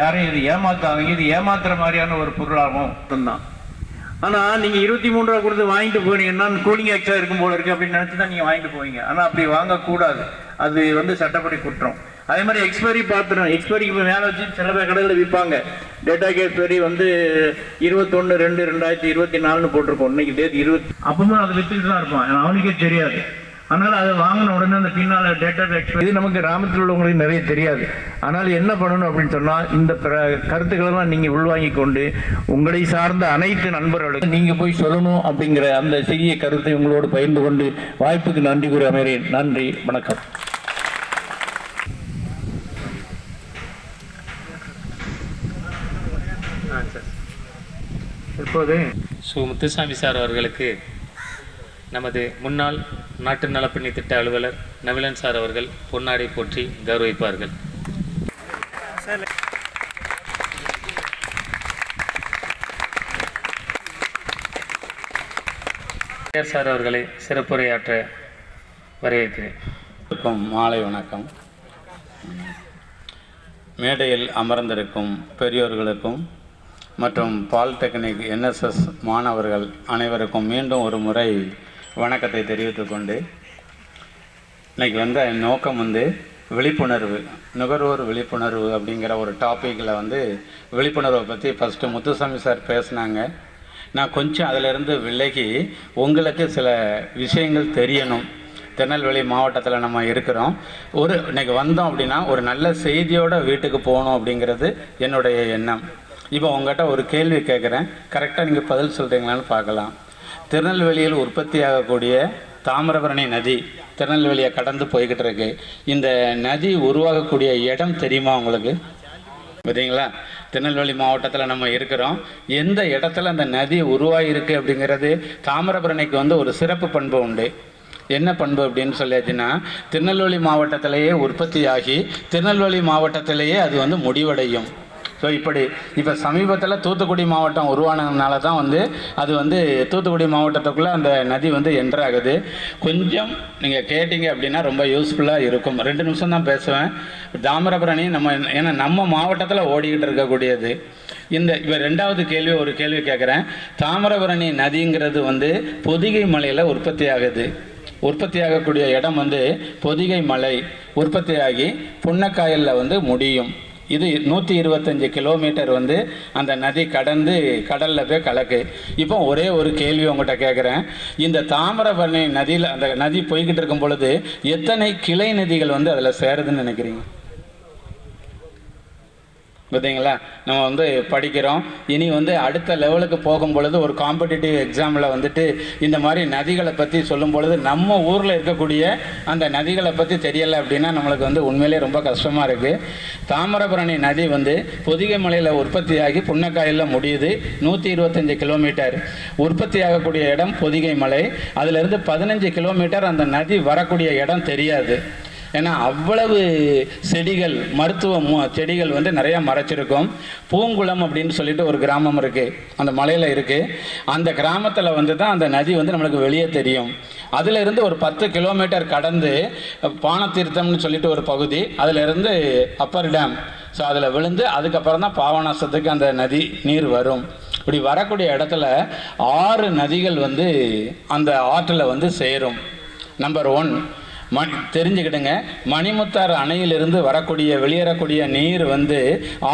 யாரையும் இது ஏமாத்தாதீங்க இது ஏமாத்துற மாதிரியான ஒரு பொருளாகும். தான் ஆனா நீங்க இருபத்தி மூணு ரூபா கொடுத்து வாங்கிட்டு போனீங்கன்னா கூலிங் எக்ஸ்ட்ரா இருக்கும் போல இருக்கு அப்படின்னு நினைச்சு தான் நீங்க வாங்கிட்டு போவீங்க. ஆனா அப்படி வாங்கக்கூடாது. அது வந்து சட்டப்படி குற்றம். அதே மாதிரி எக்ஸ்பைரி பாத்திரம் எக்ஸ்பைரிக்கு மேலே வச்சு சில பேர் கடையில் விற்பாங்க டேட்டா எக்ஸ்பைரி வந்து இருபத்தொன்று ரெண்டு ரெண்டாயிரத்தி இருபத்தி நாலுன்னு போட்டிருக்கோம். இன்னைக்கு டேட் இருபத்தி அப்பவும் அதை வித்துட்டு தான் இருப்பான் அவனுக்கே தெரியாது. அதனால அதை வாங்கின உடனே அந்த பின்னால டேட்டா எக்ஸ்பைரி இது நமக்கு கிராமத்தில் உள்ளவங்களுக்கு நிறைய தெரியாது. ஆனால் என்ன பண்ணணும் அப்படின்னு சொன்னால் இந்த பிர- கருத்துக்களெல்லாம் நீங்கள் உள்வாங்கிக் கொண்டு உங்களை சார்ந்த அனைத்து நண்பர்களுக்கும் நீங்கள் போய் சொல்லணும் அப்படிங்கிற அந்த சிறிய கருத்தை உங்களோடு பகிர்ந்து கொண்டு வாய்ப்புக்கு நன்றி கூறி அமைகிறேன். நன்றி. வணக்கம். இப்போது சு. முத்துசாமி சார் அவர்களுக்கு நமது முன்னாள் நாட்டு நலப்பணி திட்ட அலுவலர் நவிலன் சார் அவர்கள் பொன்னாடை போற்றி கௌரவிப்பார்கள். சார் அவர்களை சிறப்புரையாற்ற வரவேற்கிறேன். இருக்கும் மாலை வணக்கம். மேடையில் அமர்ந்திருக்கும் பெரியோர்களுக்கும் மற்றும் பாலிடெக்னிக் என்எஸ்எஸ் மாணவர்கள் அனைவருக்கும் மீண்டும் ஒரு முறை வணக்கத்தை தெரிவித்துக் கொண்டு இன்னைக்கு வந்த என் நோக்கம் வந்து விழிப்புணர்வு நுகர்வோர் விழிப்புணர்வு அப்படிங்கிற ஒரு டாப்பிக்கில் வந்து விழிப்புணர்வை பற்றி ஃபஸ்ட்டு முத்துசாமி சார் பேசுனாங்க. நான் கொஞ்சம் அதிலிருந்து விலகி உங்களுக்கு சில விஷயங்கள் தெரியணும். திருநெல்வேலி மாவட்டத்தில் நம்ம இருக்கிறோம். ஒரு இன்றைக்கி வந்தோம் அப்படின்னா ஒரு நல்ல செய்தியோட வீட்டுக்கு போகணும் அப்படிங்கிறது என்னுடைய எண்ணம். இப்போ உங்கள்கிட்ட ஒரு கேள்வி கேட்குறேன் கரெக்டாக நீங்கள் பதில் சொல்கிறீங்களான்னு பார்க்கலாம். திருநெல்வேலியில் உற்பத்தி ஆகக்கூடிய தாமிரபரணி நதி திருநெல்வேலியை கடந்து போய்கிட்டு இருக்கு. இந்த நதி உருவாகக்கூடிய இடம் தெரியுமா உங்களுக்கு? பார்த்தீங்களா? திருநெல்வேலி மாவட்டத்தில் நம்ம இருக்கிறோம். எந்த இடத்துல அந்த நதி உருவாகிருக்கு அப்படிங்கிறது தாமிரபரணிக்கு வந்து ஒரு சிறப்பு பண்பு உண்டு. என்ன பண்பு அப்படின்னு சொல்லியாச்சுன்னா திருநெல்வேலி மாவட்டத்திலேயே உற்பத்தியாகி திருநெல்வேலி மாவட்டத்திலேயே அது வந்து முடிவடையும். ஸோ இப்படி இப்போ சமீபத்தில் தூத்துக்குடி மாவட்டம் உருவானதுனால தான் வந்து அது வந்து தூத்துக்குடி மாவட்டத்துக்குள்ளே அந்த நதி வந்து என்டர் ஆகுது. கொஞ்சம் நீங்கள் கேட்டிங்க அப்படின்னா ரொம்ப யூஸ்ஃபுல்லாக இருக்கும். ரெண்டு நிமிஷம் தான் பேசுவேன். தாமிரபரணி நம்ம ஏன்னா நம்ம மாவட்டத்தில் ஓடிக்கிட்டு இருக்கக்கூடியது. இந்த இப்போ ரெண்டாவது கேள்வி ஒரு கேள்வி கேட்குறேன் தாமிரபரணி நதிங்கிறது வந்து பொதிகை மலையில் உற்பத்தி ஆகுது. உற்பத்தி ஆகக்கூடிய இடம் வந்து பொதிகை மலை. உற்பத்தி ஆகி புன்னக்காயலில் வந்து முடியும். இது நூற்றி இருபத்தஞ்சி கிலோமீட்டர் வந்து அந்த நதி கடந்து கடலில் போய் கலக்கு. இப்போ ஒரே ஒரு கேள்வி உங்கள்கிட்ட கேட்குறேன் இந்த தாமிரபரணி நதியில் அந்த நதி போய்கிட்டு இருக்கும் பொழுது எத்தனை கிளை நதிகள் வந்து அதில் சேருதுன்னு நினைக்கிறீங்க? பார்த்தீங்களா? நம்ம வந்து படிக்கிறோம். இனி வந்து அடுத்த லெவலுக்கு போகும் பொழுது ஒரு காம்படிட்டிவ் எக்ஸாமில் வந்துட்டு இந்த மாதிரி நதிகளை பற்றி சொல்லும் பொழுது நம்ம ஊரில் இருக்கக்கூடிய அந்த நதிகளை பற்றி தெரியலை அப்படின்னா நம்மளுக்கு வந்து உண்மையிலே ரொம்ப கஷ்டமாக இருக்குது தாமிரபரணி நதி வந்து பொதிகை மலையில் உற்பத்தியாகி புன்னக்காயில் முடியுது. நூற்றி இருபத்தஞ்சி கிலோமீட்டர் உற்பத்தி ஆகக்கூடிய இடம் பொதிகை மலை. அதிலிருந்து பதினஞ்சு கிலோமீட்டர் அந்த நதி வரக்கூடிய இடம் தெரியாது. ஏன்னா அவ்வளவு செடிகள் மருத்துவ மு- செடிகள் வந்து நிறையா மறைச்சிருக்கும். பூங்குளம் அப்படின்னு சொல்லிட்டு ஒரு கிராமம் இருக்குது அந்த மலையில் இருக்குது அந்த கிராமத்தில் வந்து தான் அந்த நதி வந்து நம்மளுக்கு வெளியே தெரியும். அதிலிருந்து ஒரு பத்து கிலோமீட்டர் கடந்து பானத்தீர்த்தம்னு சொல்லிட்டு ஒரு பகுதி அதிலிருந்து அப்பர் டேம். ஸோ அதில் விழுந்து அதுக்கப்புறம் தான் பாவனாசத்துக்கு அந்த நதி நீர் வரும். இப்படி வரக்கூடிய இடத்துல ஆறு நதிகள் வந்து அந்த ஆற்றில் வந்து சேரும். நம்பர் ஒன் மணி தெரிஞ்சுக்கிடுங்க. மணிமுத்தார் அணையிலிருந்து வரக்கூடிய வெளியேறக்கூடிய நீர் வந்து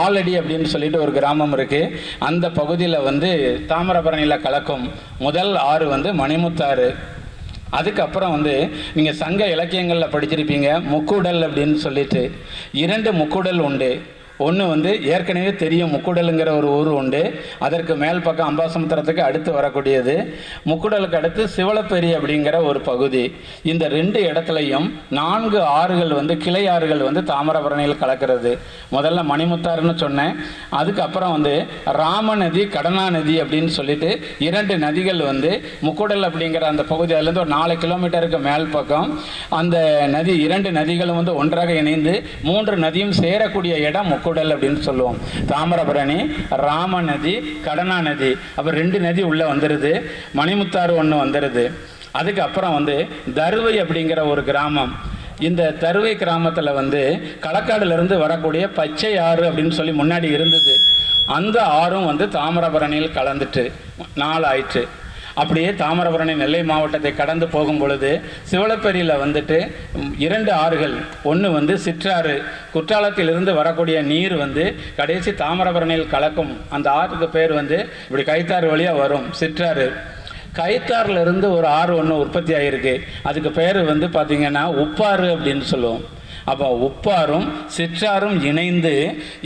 ஆலடி அப்படின்னு சொல்லிட்டு ஒரு கிராமம் இருக்குது அந்த பகுதியில் வந்து தாமிரபரணியில் கலக்கும் முதல் ஆறு வந்து மணிமுத்தாறு. அதுக்கப்புறம் வந்து நீங்கள் சங்க இலக்கியங்களில் படிச்சிருப்பீங்க முக்குடல் அப்படின்னு சொல்லிட்டு. இரண்டு முக்குடல் உண்டு. ஒன்று வந்து ஏற்கனவே தெரியும் முக்குடலுங்கிற ஒரு ஊர் உண்டு. அதற்கு மேல் பக்கம் அம்பாசமுத்திரத்துக்கு அடுத்து வரக்கூடியது. முக்குடலுக்கு அடுத்து சிவலப்பேரி அப்படிங்கிற ஒரு பகுதி. இந்த ரெண்டு இடத்துலையும் நான்கு ஆறுகள் வந்து கிளை ஆறுகள் வந்து தாமிரபரணியில் கலக்கிறது. முதல்ல மணிமுத்தாறுன்னு சொன்னேன். அதுக்கப்புறம் வந்து ராமநதி கடனா நதி அப்படின்னு சொல்லிட்டு இரண்டு நதிகள் வந்து முக்குடல் அப்படிங்கிற அந்த பகுதி அதுலேருந்து ஒரு நாலு கிலோமீட்டருக்கு மேல் பக்கம். அந்த நதி இரண்டு நதிகளும் வந்து ஒன்றாக இணைந்து மூன்று நதியும் சேரக்கூடிய இடம் முக்குடல். அப்படின்னு சொல்லுவோம். தாமிரபரணி ராம நதி கடனா நதி அப்போ ரெண்டு நதி உள்ளே வந்துடுது மணிமுத்தாறு ஒன்று வந்துடுது அதுக்கப்புறம் வந்து தருவை அப்படிங்கிற ஒரு கிராமம். இந்த தருவை கிராமத்தில் வந்து களக்காடுலேருந்து வரக்கூடிய பச்சை ஆறு அப்படின்னு சொல்லி முன்னாடி இருந்தது. அந்த ஆறும் வந்து தாமிரபரணியில் கலந்துட்டு நாள் ஆயிற்று அப்படியே தாமிரபரணி நெல்லை மாவட்டத்தை கடந்து போகும் பொழுது சிவலப்பேரியில் வந்துட்டு இரண்டு ஆறுகள். ஒன்று வந்து சிற்றாறு. குற்றாலத்திலிருந்து வரக்கூடிய நீர் வந்து கடைசி தாமிரபரணியில் கலக்கும். அந்த ஆற்றுக்கு பேர் வந்து இப்படி கைத்தாறு வழியாக வரும். சிற்றாறு. கைத்தாறுலேருந்து ஒரு ஆறு ஒன்று உற்பத்தி ஆகிருக்கு அதுக்கு பேர் வந்து பார்த்திங்கன்னா உப்பாறு அப்படின்னு சொல்லுவோம். அப்போ உப்பாரும் சிற்றாரும் இணைந்து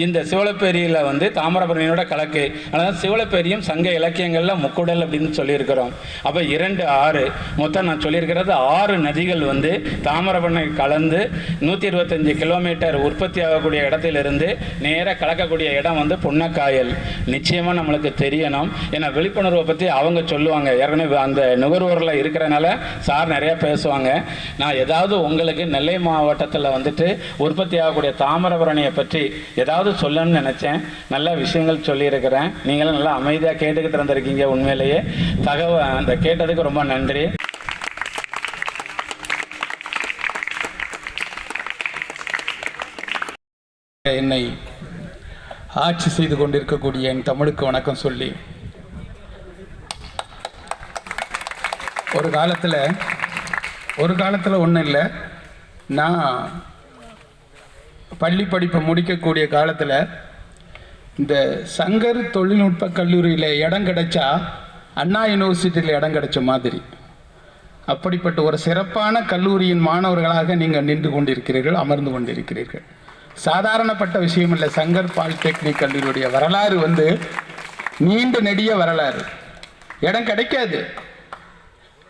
இந்த சிவலப்பேரியில் வந்து தாமிரபரணியோட கலக்கு. அதனால் சிவலப்பேரியும் சங்க இலக்கியங்களில் முக்குடல் அப்படின்னு சொல்லியிருக்கிறோம். அப்போ இரண்டு ஆறு. மொத்தம் நான் சொல்லியிருக்கிறது ஆறு நதிகள் வந்து தாமிரபரணி கலந்து நூற்றி இருபத்தஞ்சி கிலோமீட்டர் உற்பத்தி ஆகக்கூடிய இடத்திலிருந்து நேராக கலக்கக்கூடிய இடம் வந்து புன்னக்காயல். நிச்சயமாக நம்மளுக்கு தெரியணும். ஏன்னா விழிப்புணர்வை பற்றி அவங்க சொல்லுவாங்க. ஏற்கனவே அந்த நுகர்வோரில் இருக்கிறனால சார் நிறையா பேசுவாங்க. நான் ஏதாவது உங்களுக்கு நெல்லை மாவட்டத்தில் வந்து வந்துட்டு உற்பத்தி ஆகக்கூடிய தாமிரபரணியை பற்றி ஏதாவது சொல்லணும்னு நினச்சேன். நல்ல விஷயங்கள் சொல்லியிருக்கிறேன். நீங்களும் நல்லா அமைதியாக கேட்டுக்கிட்டு இருந்திருக்கீங்க உண்மையிலேயே. தகவல் அந்த கேட்டதுக்கு ரொம்ப நன்றி. என்னை ஆட்சி செய்து கொண்டிருக்கக்கூடிய என் தமிழுக்கு வணக்கம் சொல்லி. ஒரு காலத்தில் ஒரு காலத்தில் ஒன்றும் இல்லை. நான் பள்ளி படிப்பை முடிக்கக்கூடிய காலத்தில் இந்த சங்கர் தொழில்நுட்ப கல்லூரியில் இடம் கிடைச்சா அண்ணா யூனிவர்சிட்டியில் இடம் கிடைச்ச மாதிரி. அப்படிப்பட்ட ஒரு சிறப்பான கல்லூரியின் மாணவர்களாக நீங்கள் நின்று கொண்டிருக்கிறீர்கள் அமர்ந்து கொண்டிருக்கிறீர்கள். சாதாரணப்பட்ட விஷயம் இல்லை சங்கர் பாலிடெக்னிக் கல்லூரியுடைய வரலாறு வந்து நீண்ட நெடிய வரலாறு. இடம் கிடைக்காது.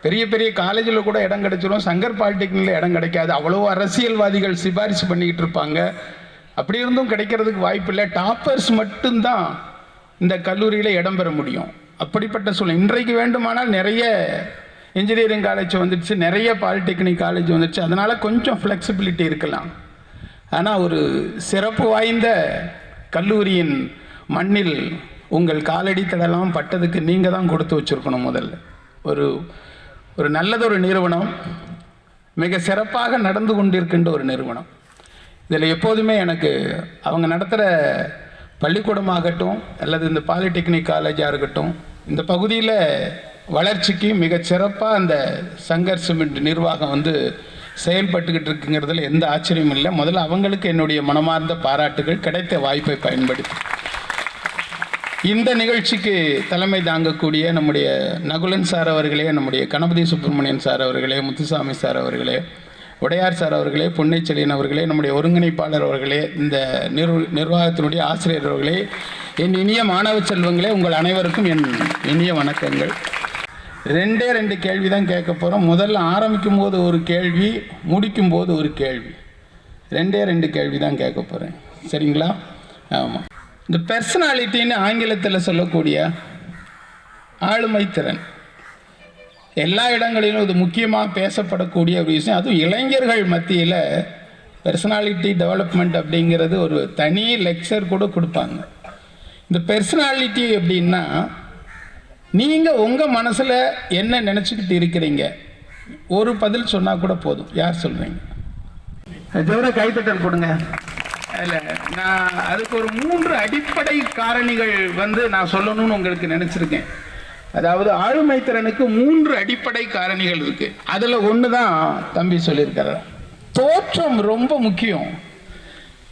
பெரிய பெரிய காலேஜில் கூட இடம் கிடைச்சிரும். சங்கர் பாலிடெக்னிக்கில் இடம் கிடைக்காது. அவ்வளோ அரசியல்வாதிகள் சிபாரிசு பண்ணிக்கிட்டு இருப்பாங்க. அப்படி இருந்தும் கிடைக்கிறதுக்கு வாய்ப்பு இல்லை. டாப்பர்ஸ் மட்டும்தான் இந்த கல்லூரியில் இடம் பெற முடியும். அப்படிப்பட்ட சூழ்நிலை. இன்றைக்கு வேண்டுமானால் நிறைய இன்ஜினியரிங் காலேஜ் வந்துடுச்சு. நிறைய பாலிடெக்னிக் காலேஜ் வந்துடுச்சு. அதனால் கொஞ்சம் ஃப்ளெக்சிபிலிட்டி இருக்கலாம். ஆனால் ஒரு சிறப்பு வாய்ந்த கல்லூரியின் மண்ணில் உங்கள் காலடி தடலாம் பட்டதுக்கு நீங்கள் தான் கொடுத்து வச்சுருக்கணும் முதல்ல. ஒரு ஒரு நல்லதொரு நிறுவனம் மிக சிறப்பாக நடந்து கொண்டிருக்கின்ற ஒரு நிறுவனம். இதில் எப்போதுமே எனக்கு அவங்க நடத்துகிற பள்ளிக்கூடமாகட்டும் அல்லது இந்த பாலிடெக்னிக் காலேஜாக இருக்கட்டும் இந்த பகுதியில் வளர்ச்சிக்கு மிக சிறப்பாக அந்த சங்கர் சிமெண்ட் நிர்வாகம் வந்து செயல்பட்டுக்கிட்டு இருக்குங்கிறதுல எந்த ஆச்சரியமும் இல்லை. முதல்ல அவங்களுக்கு என்னுடைய மனமார்ந்த பாராட்டுகள் கிடைத்த வாய்ப்பை பயன்படுத்தி. இந்த நிகழ்ச்சிக்கு தலைமை தாங்கக்கூடிய நம்முடைய நகுலன் சார் அவர்களே நம்முடைய கணபதி சுப்பிரமணியன் சார் அவர்களே முத்துசாமி சார் அவர்களே உடையார் சார் அவர்களே பொன்னைச்செலியன் அவர்களே நம்முடைய ஒருங்கிணைப்பாளர் அவர்களே இந்த நிர்வ நிர்வாகத்தினுடைய ஆசிரியர் அவர்களே என் இனிய மாணவ செல்வங்களே உங்கள் அனைவருக்கும் என் இனிய வணக்கங்கள். ரெண்டே ரெண்டு கேள்வி தான் கேட்க போகிறோம் முதல்ல ஆரம்பிக்கும் போது ஒரு கேள்வி முடிக்கும் போது ஒரு கேள்வி. ரெண்டே ரெண்டு கேள்வி தான் கேட்க போகிறேன் சரிங்களா? ஆமாம் இந்த பர்சனாலிட்டின்னு ஆங்கிலத்தில் சொல்லக்கூடிய ஆளுமை திறன். எல்லா இடங்களிலும் இது முக்கியமாக பேசப்படக்கூடிய ஒரு விஷயம். அதுவும் இளைஞர்கள் மத்தியில் பெர்சனாலிட்டி டெவலப்மெண்ட் அப்படிங்கிறது ஒரு தனி லெக்சர் கூட கொடுப்பாங்க. இந்த பெர்சனாலிட்டி எப்படின்னா நீங்கள் உங்கள் மனசில் என்ன நினச்சிக்கிட்டு இருக்கிறீங்க? ஒரு பதில் சொன்னால் கூட போதும். யார் சொல்கிறீங்க தவிர கைத்தட்டல் கொடுங்க இல்லை நான் அதுக்கு ஒரு மூன்று அடிப்படை காரணிகள் வந்து நான் சொல்லணும்னு உங்களுக்கு நினச்சிருக்கேன். அதாவது ஆளுமை திறனுக்கு மூன்று அடிப்படை காரணிகள் இருக்கு. அதில் ஒன்று தான் தம்பி சொல்லியிருக்காரு. தோற்றம் ரொம்ப முக்கியம்.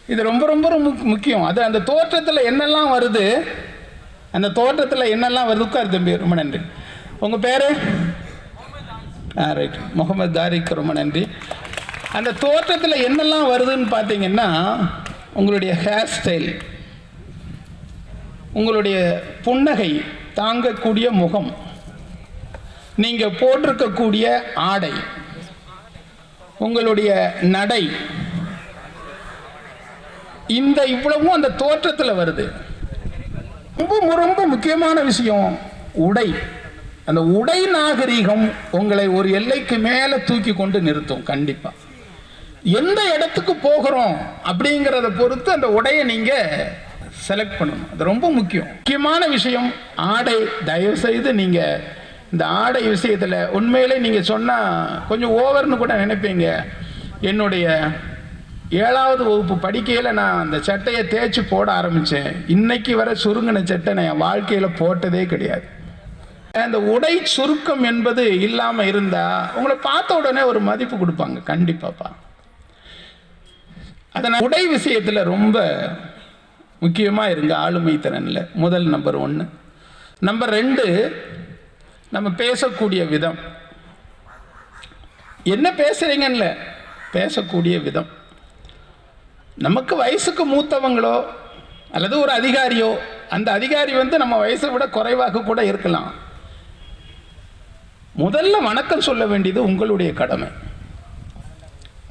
இது ரொம்ப ரொம்ப ரொம்ப முக்கியம். அது அந்த தோற்றத்தில் என்னெல்லாம் வருது? அந்த தோற்றத்தில் என்னெல்லாம் வருது? உட்கார் தம்பி ரொம்ப நன்றி. உங்கள் பேர்? ஆ ரைட் முகமது தாரிக் ரொம்ப நன்றி. அந்த தோற்றத்தில் என்னெல்லாம் வருதுன்னு பார்த்தீங்கன்னா உங்களுடைய ஹேர் ஸ்டைல் உங்களுடைய புன்னகை தாங்கக்கூடிய முகம் நீங்கள் போட்டிருக்கக்கூடிய ஆடை உங்களுடைய நடை இந்த இவ்வளவும் அந்த தோற்றத்தில் வருது. ரொம்ப ரொம்ப முக்கியமான விஷயம் உடை. அந்த உடை நாகரீகம் உங்களை ஒரு எல்லைக்கு மேலே தூக்கி கொண்டு நிறுத்தும் கண்டிப்பாக எந்த இடத்துக்கு போகிறோம் அப்படிங்கிறத பொறுத்து அந்த உடையை நீங்கள் செலக்ட் பண்ணணும். அது ரொம்ப முக்கியம். முக்கியமான விஷயம் ஆடை. தயவு செய்து நீங்கள் இந்த ஆடை விஷயத்தில் உண்மையிலே நீங்கள் சொன்னால் கொஞ்சம் ஓவர்னு கூட நினைப்பீங்க. என்னுடைய ஏழாவது வகுப்பு படிக்கையில் நான் அந்த சட்டையை தேய்ச்சி போட ஆரம்பித்தேன் இன்னைக்கு வர சுருங்கின சட்டை நான் என் வாழ்க்கையில் போட்டதே கிடையாது. அந்த உடை சுருக்கம் என்பது இல்லாமல் இருந்தால் உங்களை பார்த்த உடனே ஒரு மதிப்பு கொடுப்பாங்க. கண்டிப்பாப்பா அதனால் உடை விஷயத்தில் ரொம்ப முக்கியமாக இருங்க ஆளுமை திறனில். முதல் நம்பர் ஒன்று நம்பர் ரெண்டு நம்ம பேசக்கூடிய விதம். என்ன பேசுகிறீங்கன்னு பேசக்கூடிய விதம். நமக்கு வயசுக்கு மூத்தவங்களோ அல்லது ஒரு அதிகாரியோ அந்த அதிகாரி வந்து நம்ம வயசை விட குறைவாக கூட இருக்கலாம். முதல்ல வணக்கம் சொல்ல வேண்டியது உங்களுடைய கடமை.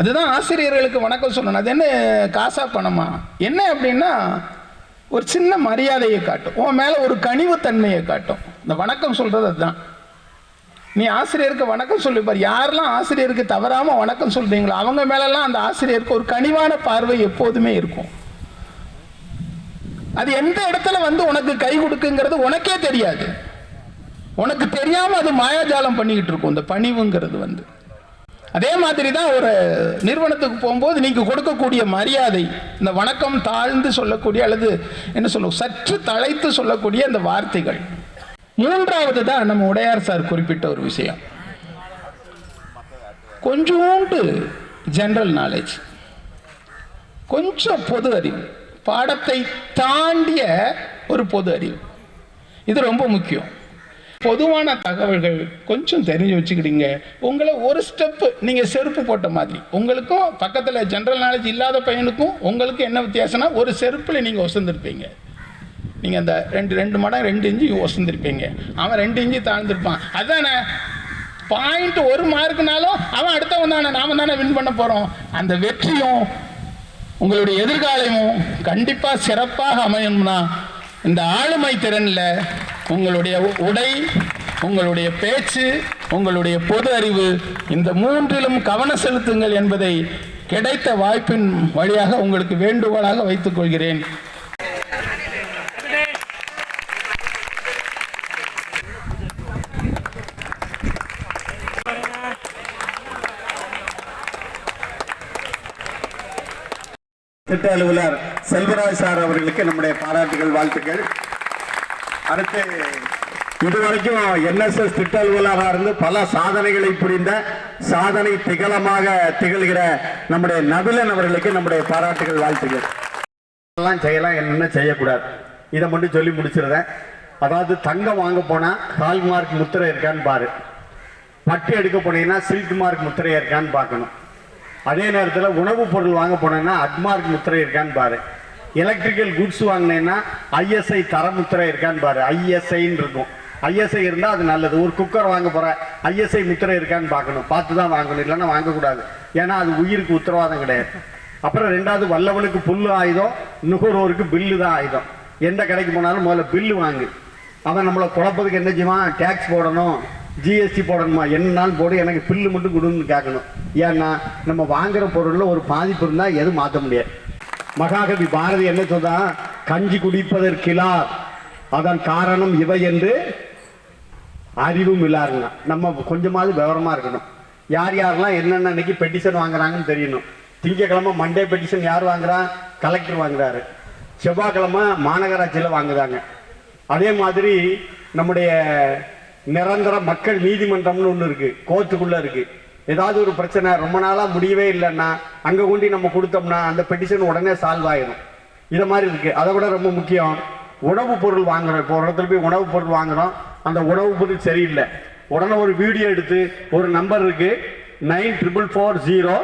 அதுதான் ஆசிரியர்களுக்கு வணக்கம் சொல்லணும். அது என்ன காசா பணமா? என்ன அப்படின்னா ஒரு சின்ன மரியாதையை காட்டும். உன் மேலே ஒரு கனிவுத்தன்மையை காட்டும். இந்த வணக்கம் சொல்கிறது அதுதான். நீ ஆசிரியருக்கு வணக்கம் சொல்லிப்பார் யாரெல்லாம் ஆசிரியருக்கு தவறாமல் வணக்கம் சொல்கிறீங்களோ அவங்க மேலெல்லாம் அந்த ஆசிரியருக்கு ஒரு கனிவான பார்வை எப்போதுமே இருக்கும். அது எந்த இடத்துல வந்து உனக்கு கை கொடுக்குங்கிறது உனக்கே தெரியாது. உனக்கு தெரியாமல் அது மாயாஜாலம் பண்ணிக்கிட்டு இருக்கும். இந்த பணிவுங்கிறது வந்து. அதே மாதிரி தான் ஒரு நிறுவனத்துக்கு போகும்போது நீங்கள் கொடுக்கக்கூடிய மரியாதை இந்த வணக்கம் தாழ்ந்து சொல்லக்கூடிய அல்லது என்ன சொல்லுவோம் சற்று தழைத்து சொல்லக்கூடிய அந்த வார்த்தைகள். மூன்றாவது தான் நம்ம உடையார் சார் குறிப்பிட்ட ஒரு விஷயம். கொஞ்சோண்டு ஜென்ரல் நாலேஜ் கொஞ்சம் பொது அறிவு. பாடத்தை தாண்டிய ஒரு பொது அறிவு. இது ரொம்ப முக்கியம். பொதுவான தகவல்கள் கொஞ்சம் தெரிஞ்சு வச்சுக்கிட்டீங்க. உங்களை ஒரு ஸ்டெப்பு நீங்கள் செருப்பு போட்ட மாதிரி. உங்களுக்கும் பக்கத்தில் ஜென்ரல் நாலேஜ் இல்லாத பையனுக்கும் உங்களுக்கு என்ன வித்தியாசம்னா ஒரு செருப்பில் நீங்கள் ஒசந்திருப்பீங்க. நீங்கள் அந்த ரெண்டு ரெண்டு மடம் ரெண்டு இன்ச்சு ஒசந்திருப்பீங்க. அவன் ரெண்டு இன்ச்சு தாழ்ந்திருப்பான். அதானே? பாயிண்ட் ஒரு மார்க்குனாலும் அவன் அடுத்தவன் தானே நாம தானே வின் பண்ண போகிறோம் அந்த வெற்றியும் உங்களுடைய எதிர்காலமும் கண்டிப்பாக சிறப்பாக அமையணும்னா இந்த ஆளுமை திறனில் உங்களுடைய உடை உங்களுடைய பேச்சு உங்களுடைய பொது அறிவு இந்த மூன்றிலும் கவனம் செலுத்துங்கள் என்பதை கிடைத்த வாய்ப்பின் வழியாக உங்களுக்கு வேண்டுகோளாக வைத்துக் கொள்கிறேன். திட்ட அலுவலர் செல்வராஜ் சார் அவர்களுக்கு நம்முடைய பாராட்டுகள் வாழ்த்துக்கள். அடுத்து இதுவரைக்கும் என்எஸ்எஸ் திட்ட அலுவலராக இருந்து பல சாதனைகளை புரிந்த சாதனை திகழமாக திகழ்கிற நம்முடைய நபிலன் அவர்களுக்கு நம்முடைய பாராட்டுகள் வாழ்த்துகள் எல்லாம் செய்யலாம் என்னென்ன செய்யக்கூடாது. இதை மட்டும் சொல்லி முடிச்சிருந்தேன் அதாவது தங்கம் வாங்க போனால் ஹால்மார்க் முத்திரை இருக்கான்னு பாரு. பட்டு எடுக்க போனீங்கன்னா சில்க் மார்க் முத்திரை இருக்கான்னு பார்க்கணும். அதே நேரத்தில் உணவுப் பொருள் வாங்க போனேன்னா அட்மார்க் முத்திரை இருக்கான்னு பாரு. எலக்ட்ரிக்கல் குட்ஸ் வாங்கினேன்னா ஐஎஸ்ஐ தர முத்திரை இருக்கான்னு பாரு. ஐஎஸ்ஐன்னு இருக்கும். ஐஎஸ்ஐ இருந்தால் அது நல்லது. ஒரு குக்கர் வாங்க போகிறேன் ஐஎஸ்ஐ முத்திரை இருக்கான்னு பார்க்கணும். பார்த்து தான் வாங்கணும். இல்லைன்னா வாங்கக்கூடாது. ஏன்னா அது உயிருக்கு உத்தரவாதம் கிடையாது. அப்புறம் ரெண்டாவது வல்லவனுக்கு புல்லு ஆயுதம் நுகர்வோருக்கு பில்லு தான் ஆயுதம். எந்த கடைக்கு போனாலும் முதல்ல பில்லு வாங்கு. அவன் நம்மளை குழப்பதுக்கு என்ன செய்வான்? டேக்ஸ் போடணும். ஜிஎஸ்டி போடணுமா? என்னாலும் போடு. எனக்கு பில்லு மட்டும் கொடுன்னு கேட்கணும். ஏன்னா நம்ம வாங்குற பொருளில் ஒரு பாதிப்பு இருந்தால் எதுவும் மாற்ற முடியாது. மகாகவி பாரதி என்ன சொல்றான் கஞ்சி குடிப்பதற்கிலார் அதன் காரணம் இவை என்று அறிவும் இல்லாருங்க. நம்ம கொஞ்சமாவது விவரமா இருக்கணும். யார் யாரெல்லாம் என்னென்ன அன்னைக்கு பெட்டிஷன் வாங்குறாங்கன்னு தெரியணும். திங்கக்கிழமை மண்டே பெட்டிஷன் யார் வாங்குறா? கலெக்டர் வாங்குறாரு. செவ்வாய்க்கிழமை மாநகராட்சியில் வாங்குறாங்க. அதே மாதிரி நம்முடைய நிரந்தர மக்கள் நீதிமன்றம்னு ஒன்று இருக்கு. கோர்ட்டுக்குள்ள இருக்கு. ஏதாவது ஒரு பிரச்சனை ரொம்ப நாளாக முடியவே இல்லைன்னா அங்கே கொண்டு நம்ம கொடுத்தோம்னா அந்த பெட்டிஷன் உடனே சால்வ் ஆயிடும் இதை மாதிரி இருக்குது அதை விட ரொம்ப முக்கியம் உணவுப் பொருள் வாங்குறோம். இப்போ ஒரு இடத்துல போய் உணவுப் பொருள் வாங்குகிறோம் அந்த உணவுப் பொருள் சரியில்லை. உடனே ஒரு வீடியோ எடுத்து ஒரு நம்பர் இருக்குது nine triple four zero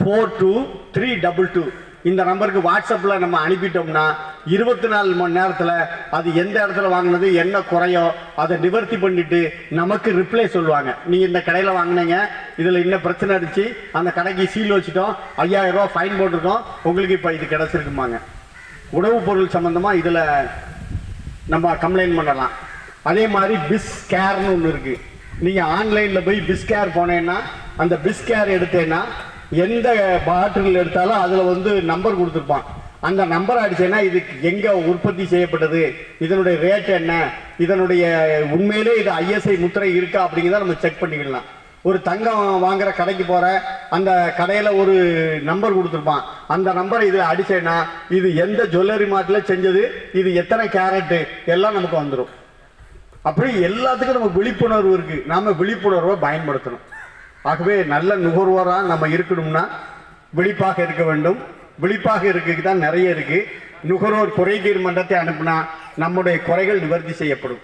four two three double two இந்த நம்பருக்கு வாட்ஸ்அப்பில் நம்ம அனுப்பிட்டோம்னா இருபத்தி நாலு மணி நேரத்தில் அது எந்த இடத்துல வாங்கினது என்ன குறையோ அதை நிவர்த்தி பண்ணிட்டு நமக்கு ரிப்ளை சொல்லுவாங்க. நீங்கள் இந்த கடையில் வாங்கினீங்க இதில் என்ன பிரச்சனை இருந்துச்சு அந்த கடைக்கு சீல் வச்சுட்டோம் ஐயாயிரம் ரூபா ஃபைன் போட்டிருக்கோம் உங்களுக்கு இப்போ இது கிடச்சிருக்குமாங்க. உணவுப் பொருள் சம்மந்தமாக இதில் நம்ம கம்ப்ளைண்ட் பண்ணலாம். அதே மாதிரி பிஸ் கேர்னு ஒன்று இருக்குது நீங்கள் ஆன்லைனில் போய் பிஸ் கேர் போனேன்னா அந்த பிஸ் கேர் எடுத்தேன்னா எந்த பாட்டில் எடுத்தாலும் அதில் வந்து நம்பர் கொடுத்துருப்பான். அந்த நம்பர் அடிச்சேன்னா இது எங்கே உற்பத்தி செய்யப்பட்டது? இதனுடைய ரேட் என்ன? இதனுடைய உண்மையிலே இது ஐஎஸ்ஐ முத்திரை இருக்கா அப்படிங்கிறத நம்ம செக் பண்ணிக்கலாம். ஒரு தங்கம் வாங்குற கடைக்கு போகிற அந்த கடையில் ஒரு நம்பர் கொடுத்துருப்பான். அந்த நம்பரை இது அடிச்சேன்னா இது எந்த ஜுவல்லரி மார்ட்டில் செஞ்சது? இது எத்தனை கேரட்டு எல்லாம் நமக்கு வந்துடும் அப்படி எல்லாத்துக்கும் நம்ம விழிப்புணர்வு இருக்குது நாம் விழிப்புணர்வை பயன்படுத்தணும். ஆகவே நல்ல நுகர்வோராக நம்ம இருக்கணும்னா விழிப்பாக இருக்க வேண்டும். விழிப்பாக இருக்கிறதுக்கு தான் நிறைய இருக்குது நுகர்வோர் குறைதீர் மன்றத்தை அனுப்புனா நம்முடைய குறைகள் நிவர்த்தி செய்யப்படும்.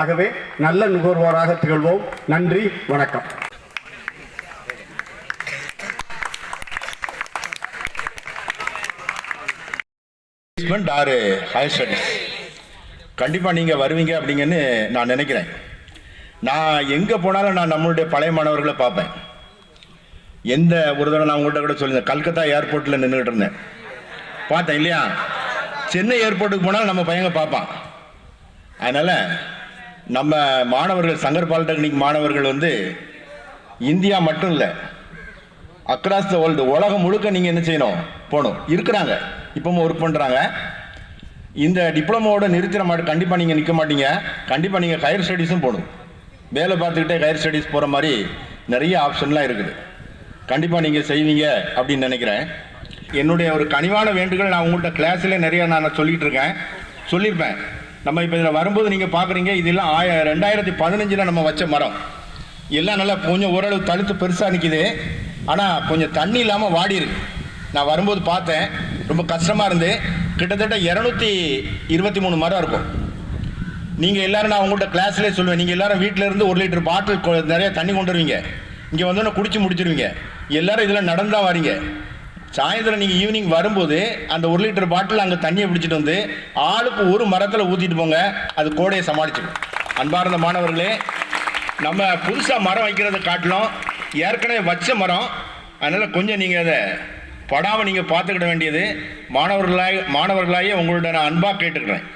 ஆகவே நல்ல நுகர்வோராக திகழ்வோம். நன்றி வணக்கம். ஆறு ஹையர் ஸ்டடீஸ் கண்டிப்பாக நீங்கள் வருவீங்க அப்படிங்கன்னு நான் நினைக்கிறேன். நான் எங்கே போனாலும் நான் நம்மளுடைய பழைய மாணவர்களை பார்ப்பேன். எந்த ஒரு தடவை நான் உங்கள்கிட்ட கூட சொல்லியிருந்தேன் கல்கத்தா ஏர்போர்ட்டில் நின்றுட்டு இருந்தேன். பார்த்தேன் இல்லையா? சென்னை ஏர்போர்ட்டுக்கு போனாலும் நம்ம பையங்க பார்ப்பான். அதனால் நம்ம மாணவர்கள் சங்கர் பாலிடெக்னிக் மாணவர்கள் வந்து இந்தியா மட்டும் இல்லை அக்ராஸ் த வேர்ல்டு உலகம் முழுக்க நீங்கள் என்ன செய்யணும்? போகணும். இருக்கிறாங்க. இப்பவும் ஒர்க் பண்ணுறாங்க இந்த டிப்ளமோவோட நிறுத்திட மாட்டு கண்டிப்பாக நீங்கள் நிற்க மாட்டீங்க. கண்டிப்பாக நீங்கள் ஹையர் ஸ்டடீஸும் போகணும். வேலை பார்த்துக்கிட்டே ஹையர் ஸ்டடீஸ் போகிற மாதிரி நிறைய ஆப்ஷன்லாம் இருக்குது. கண்டிப்பாக நீங்கள் செய்வீங்க அப்படின்னு நினைக்கிறேன். என்னுடைய ஒரு கனிவான வேண்டுகள் நான் உங்கள்கிட்ட கிளாஸில் நிறையா நான் சொல்லிகிட்டு இருக்கேன். சொல்லியிருப்பேன். நம்ம இப்போ இதில் வரும்போது நீங்கள் பார்க்குறீங்க இதெல்லாம் ஆய ரெண்டாயிரத்தி பதினஞ்சில் நம்ம வச்ச மரம். எல்லாம் நல்லா கொஞ்சம் ஓரளவு தழுத்து பெருசாக நிற்கிது ஆனால் கொஞ்சம் தண்ணி இல்லாமல் வாடி இருக்கு. நான் வரும்போது பார்த்தேன் ரொம்ப கஷ்டமாக இருந்து கிட்டத்தட்ட இரநூத்தி இருபத்தி மூணு மரம் இருக்கும். நீங்கள் எல்லாரும் நான் உங்கள்கிட்ட கிளாஸ்லேயே சொல்லுவேன். நீங்கள் எல்லாரும் வீட்டில் இருந்து ஒரு லிட்டர் பாட்டில் நிறைய தண்ணி கொண்டு வருவீங்க. இங்கே வந்தோன்னே குடிச்சு முடிச்சிருவீங்க. எல்லாரும் இதில் நடந்தால் வரீங்க. சாயந்தரம் நீங்கள் ஈவினிங் வரும்போது அந்த ஒரு லிட்டர் பாட்டில் அங்கே தண்ணியை பிடிச்சிட்டு வந்து ஆளுக்கு ஒரு மரத்தில் ஊற்றிட்டு போங்க. அது கோடையை சமாளிச்சிடும். அன்பார்ந்த மாணவர்களே நம்ம புதுசாக மரம் வைக்கிறத காட்டிலும் ஏற்கனவே வச்ச மரம். அதனால் கொஞ்சம் நீங்கள் அதை படாமல் நீங்கள் பார்த்துக்கிட வேண்டியது. மாணவர்களாக மாணவர்களாயே உங்கள்ட்ட நான் அன்பாக கேட்டுக்கிறேன்.